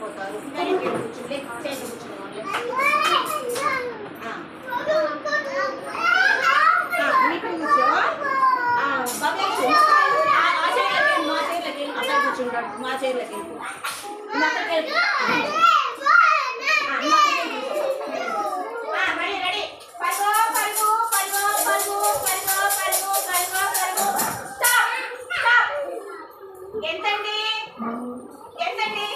మా చైర్లకి మా చైర్లకి ఎంతండి ఏంటండి